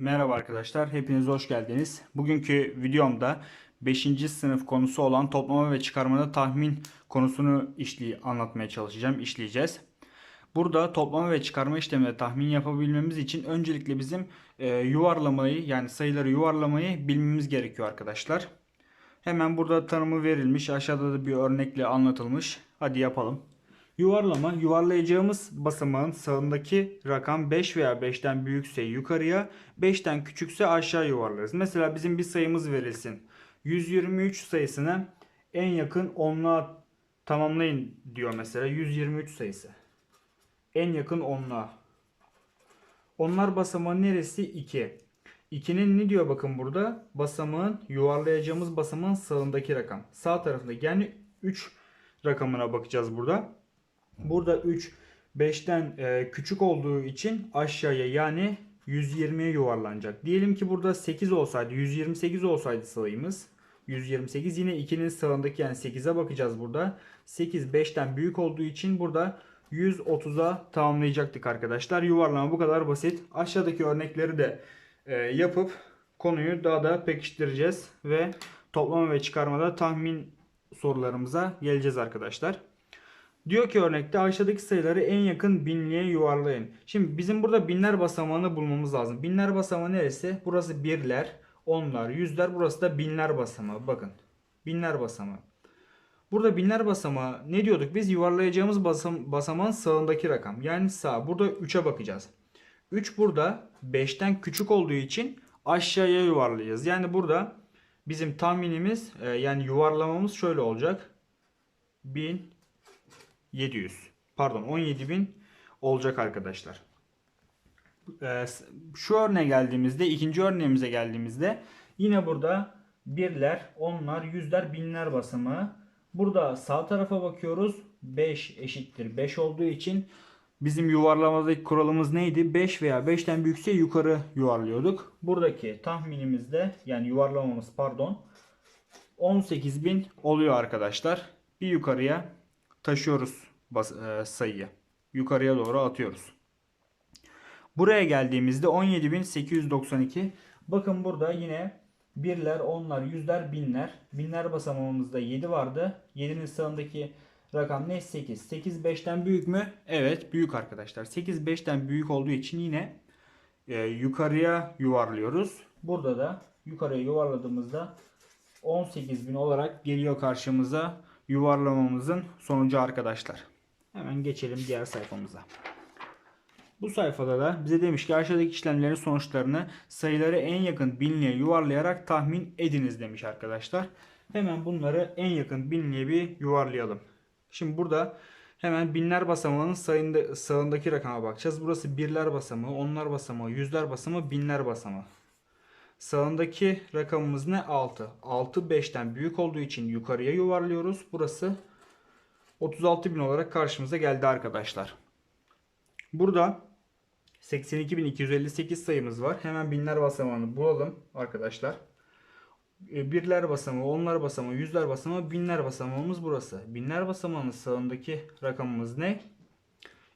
Merhaba arkadaşlar, hepiniz hoş geldiniz. Bugünkü videomda 5. sınıf konusu olan toplama ve çıkarmada tahmin konusunu işli anlatmaya çalışacağım, işleyeceğiz. Burada toplama ve çıkarma işleminde tahmin yapabilmemiz için öncelikle bizim e, yuvarlamayı yani sayıları yuvarlamayı bilmemiz gerekiyor arkadaşlar. Hemen burada tanımı verilmiş, aşağıda da bir örnekle anlatılmış. Hadi yapalım. Yuvarlama, yuvarlayacağımız basamağın sağındaki rakam 5 veya 5'ten büyükse yukarıya, 5'ten küçükse aşağı yuvarlarız. Mesela bizim bir sayımız verilsin. 123 sayısını en yakın onluğa tamamlayın diyor mesela 123 sayısı. En yakın onluğa. Onlar basamağın neresi? 2. 2'nin ne diyor bakın burada? Basamağın yuvarlayacağımız basamağın sağındaki rakam. Sağ tarafında yani 3 rakamına bakacağız burada. Burada 3 5'ten e, küçük olduğu için aşağıya yani 120'ye yuvarlanacak. Diyelim ki burada 8 olsaydı 128 olsaydı sayımız 128 yine 2'nin sağındaki yani 8'e bakacağız burada. 8 5'ten büyük olduğu için burada 130'a tamamlayacaktık arkadaşlar. Yuvarlama bu kadar basit. Aşağıdaki örnekleri de e, yapıp konuyu daha da pekiştireceğiz ve toplama ve çıkarmada tahmin sorularımıza geleceğiz arkadaşlar. Diyor ki örnekte aşağıdaki sayıları en yakın binliğe yuvarlayın. Şimdi bizim burada binler basamağını bulmamız lazım. Binler basamağı neresi? Burası birler, onlar, yüzler. Burası da binler basamağı. Bakın. Binler basamağı. Burada binler basamağı ne diyorduk? Biz yuvarlayacağımız basam basamağın sağındaki rakam. Yani sağ. Burada 3'e bakacağız. 3 burada 5'ten küçük olduğu için aşağıya yuvarlayacağız. Yani burada bizim tahminimiz e, yani yuvarlamamız şöyle olacak. 1000 700 pardon 17.000 olacak arkadaşlar. Ee, şu örneğe geldiğimizde ikinci örneğimize geldiğimizde yine burada birler, onlar, yüzler, binler basamağı. Burada sağ tarafa bakıyoruz. 5 eşittir 5 olduğu için bizim yuvarlamadaki kuralımız neydi? 5 veya 5'ten büyükse yukarı yuvarlıyorduk. Buradaki tahminimizde yani yuvarlamamız pardon 18.000 oluyor arkadaşlar. Bir yukarıya taşıyoruz sayıyı. Yukarıya doğru atıyoruz. Buraya geldiğimizde 17.892. Bakın burada yine birler, onlar, yüzler, binler. Binler basamağımızda 7 vardı. 7'nin sağındaki rakam ne? 8. 8 5'ten büyük mü? Evet büyük arkadaşlar. 8 5'ten büyük olduğu için yine e, yukarıya yuvarlıyoruz. Burada da yukarıya yuvarladığımızda 18.000 olarak geliyor karşımıza yuvarlamamızın sonucu arkadaşlar. Hemen geçelim diğer sayfamıza. Bu sayfada da bize demiş ki aşağıdaki işlemlerin sonuçlarını sayıları en yakın binliğe yuvarlayarak tahmin ediniz demiş arkadaşlar. Hemen bunları en yakın binliğe bir yuvarlayalım. Şimdi burada hemen binler basamağının sayında, sağındaki rakama bakacağız. Burası birler basamağı, onlar basamağı, yüzler basamağı, binler basamağı. Sağındaki rakamımız ne? 6. 6 5'ten büyük olduğu için yukarıya yuvarlıyoruz. Burası 36.000 olarak karşımıza geldi arkadaşlar. Burada 82.258 sayımız var. Hemen binler basamağını bulalım arkadaşlar. E, birler basamağı, onlar basamağı, yüzler basamağı, binler basamağımız burası. Binler basamağının sağındaki rakamımız ne?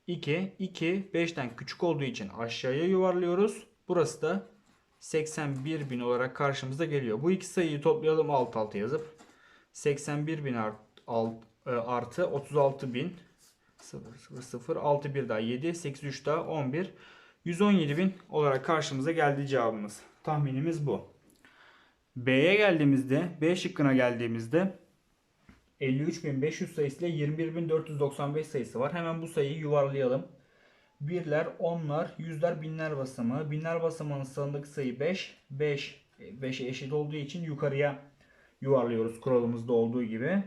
2. 2 5'ten küçük olduğu için aşağıya yuvarlıyoruz. Burası da 81.000 olarak karşımıza geliyor. Bu iki sayıyı toplayalım alt alta yazıp 81.000 art, alt, e, artı 36.000 0 0 0 6 1 daha 7 8 3 daha 11 117.000 olarak karşımıza geldi cevabımız. Tahminimiz bu. B'ye geldiğimizde B şıkkına geldiğimizde 53.500 sayısı ile 21.495 sayısı var. Hemen bu sayıyı yuvarlayalım. Birler, onlar, yüzler, binler basamağı. Binler basamağının sağındaki sayı 5. 5 5'e eşit olduğu için yukarıya yuvarlıyoruz kuralımızda olduğu gibi.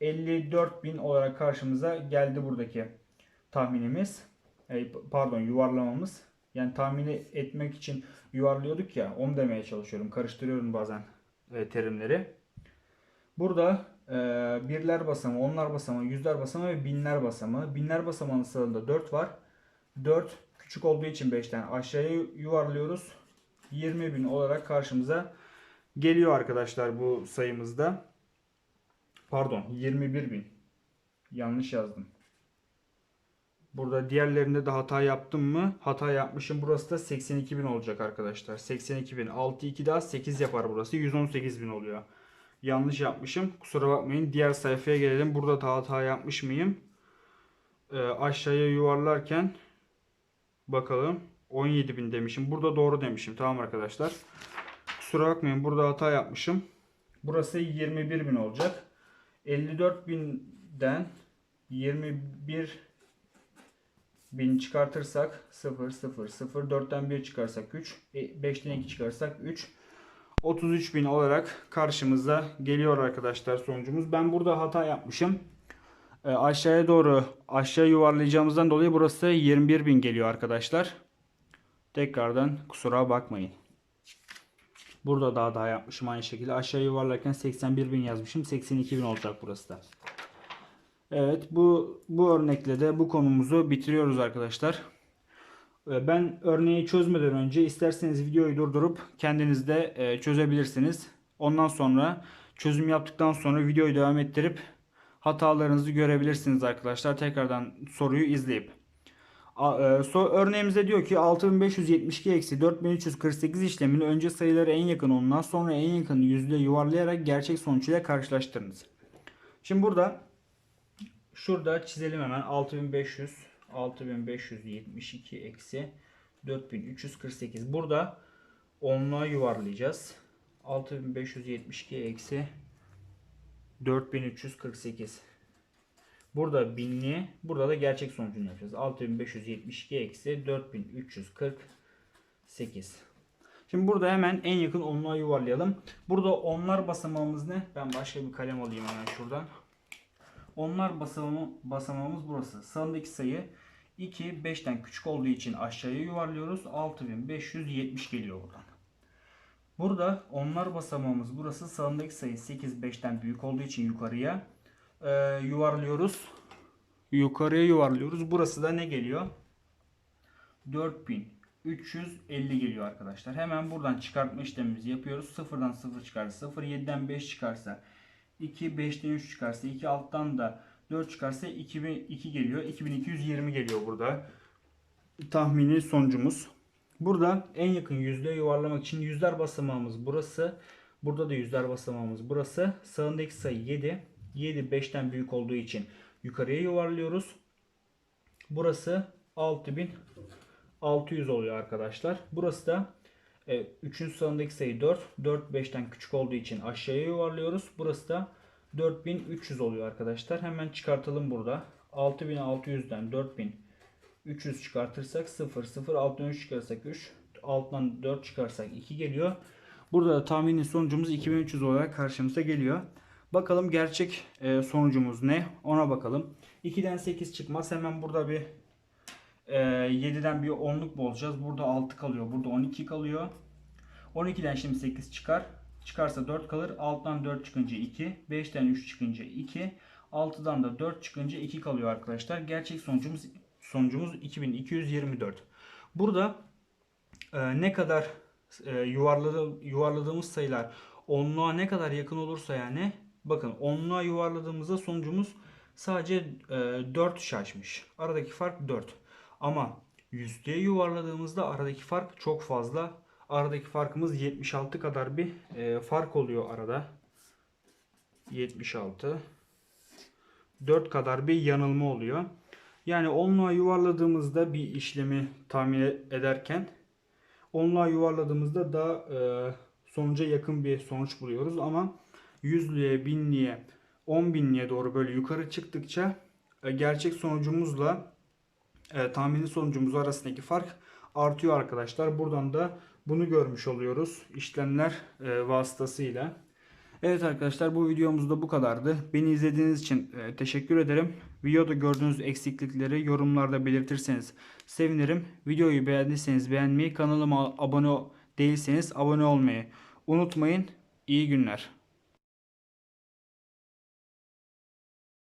54.000 olarak karşımıza geldi buradaki tahminimiz. E, pardon yuvarlamamız. Yani tahmini etmek için yuvarlıyorduk ya onu demeye çalışıyorum. Karıştırıyorum bazen e, terimleri. Burada e, birler basamağı, onlar basamağı, yüzler basamağı ve binler basamağı. Binler basamağının sağında 4 var. 4 küçük olduğu için 5'ten aşağıya yuvarlıyoruz. 20.000 olarak karşımıza geliyor arkadaşlar bu sayımızda. Pardon 21.000. Yanlış yazdım. Burada diğerlerinde de hata yaptım mı? Hata yapmışım. Burası da 82.000 olacak arkadaşlar. 82.000. 6 2 daha 8 yapar burası. 118.000 oluyor. Yanlış yapmışım. Kusura bakmayın. Diğer sayfaya gelelim. Burada da hata yapmış mıyım? Ee, aşağıya yuvarlarken bakalım. 17.000 demişim. Burada doğru demişim. Tamam arkadaşlar. Kusura bakmayın. Burada hata yapmışım. Burası 21.000 olacak. 54.000'den 21 1000 çıkartırsak 0 0 0 4'ten 1 çıkarsak 3 5'ten 2 çıkarsak 3 33.000 olarak karşımıza geliyor arkadaşlar sonucumuz. Ben burada hata yapmışım. E, aşağıya doğru aşağı yuvarlayacağımızdan dolayı burası 21.000 geliyor arkadaşlar. Tekrardan kusura bakmayın. Burada daha daha yapmışım aynı şekilde. Aşağı yuvarlarken 81.000 yazmışım. 82.000 olacak burası da. Evet bu bu örnekle de bu konumuzu bitiriyoruz arkadaşlar. Ee, Ben örneği çözmeden önce isterseniz videoyu durdurup kendiniz de e, çözebilirsiniz. Ondan sonra çözüm yaptıktan sonra videoyu devam ettirip hatalarınızı görebilirsiniz arkadaşlar. Tekrardan soruyu izleyip. E, so- Örneğimizde diyor ki 6572 eksi 4348 işlemini önce sayıları en yakın ondan sonra en yakın yüzde yuvarlayarak gerçek sonuç ile karşılaştırınız. Şimdi burada Şurada çizelim hemen 6500 6572 eksi 4348. Burada onluğa yuvarlayacağız. 6572 eksi 4348. Burada binliği, burada da gerçek sonucunu yapacağız. 6572 eksi 4348. Şimdi burada hemen en yakın onluğa yuvarlayalım. Burada onlar basamağımız ne? Ben başka bir kalem alayım hemen şuradan. Onlar basamağımı, basamağımız burası. Sağındaki sayı 2 5'ten küçük olduğu için aşağıya yuvarlıyoruz. 6570 geliyor buradan. Burada onlar basamağımız burası. Sağındaki sayı 8 5'ten büyük olduğu için yukarıya e, yuvarlıyoruz. Yukarıya yuvarlıyoruz. Burası da ne geliyor? 4350 geliyor arkadaşlar. Hemen buradan çıkartma işlemimizi yapıyoruz. 0'dan 0 çıkarsa 0, 7'den 5 çıkarsa 2 5'ten 3 çıkarsa 2 alttan da 4 çıkarsa 2002 geliyor. 2220 geliyor burada. Tahmini sonucumuz. Burada en yakın yüzlüğe yuvarlamak için yüzler basamağımız burası. Burada da yüzler basamağımız burası. Sağındaki sayı 7. 7 5'ten büyük olduğu için yukarıya yuvarlıyoruz. Burası 6600 oluyor arkadaşlar. Burası da e, 3'ün sağındaki sayı 4. 4 5'ten küçük olduğu için aşağıya yuvarlıyoruz. Burası da 4300 oluyor arkadaşlar. Hemen çıkartalım burada. 6600'den 4300 çıkartırsak 0 0 alttan 3 çıkarsak 3 alttan 4 çıkarsak 2 geliyor. Burada da tahmini sonucumuz 2300 olarak karşımıza geliyor. Bakalım gerçek e, sonucumuz ne? Ona bakalım. 2'den 8 çıkmaz. Hemen burada bir e, 7'den bir 10'luk bulacağız. Burada 6 kalıyor. Burada 12 kalıyor. 12'den şimdi 8 çıkar. Çıkarsa 4 kalır. 6'dan 4 çıkınca 2. 5'ten 3 çıkınca 2. 6'dan da 4 çıkınca 2 kalıyor arkadaşlar. Gerçek sonucumuz sonucumuz 2224. Burada e, ne kadar e, yuvarladı, yuvarladığımız sayılar onluğa ne kadar yakın olursa yani bakın onluğa yuvarladığımızda sonucumuz sadece e, 4 şaşmış. Aradaki fark 4. Ama yüzlüğe yuvarladığımızda aradaki fark çok fazla. Aradaki farkımız 76 kadar bir e, fark oluyor arada. 76. 4 kadar bir yanılma oluyor. Yani onluğa yuvarladığımızda bir işlemi tahmin ederken onluğa yuvarladığımızda daha e, sonuca yakın bir sonuç buluyoruz ama yüzlüğe, binliğe, on binliğe doğru böyle yukarı çıktıkça e, gerçek sonucumuzla e, tahmini sonucumuz arasındaki fark artıyor arkadaşlar. Buradan da bunu görmüş oluyoruz işlemler e, vasıtasıyla. Evet arkadaşlar bu videomuz da bu kadardı. Beni izlediğiniz için teşekkür ederim. Videoda gördüğünüz eksiklikleri yorumlarda belirtirseniz sevinirim. Videoyu beğendiyseniz beğenmeyi, kanalıma abone değilseniz abone olmayı unutmayın. İyi günler.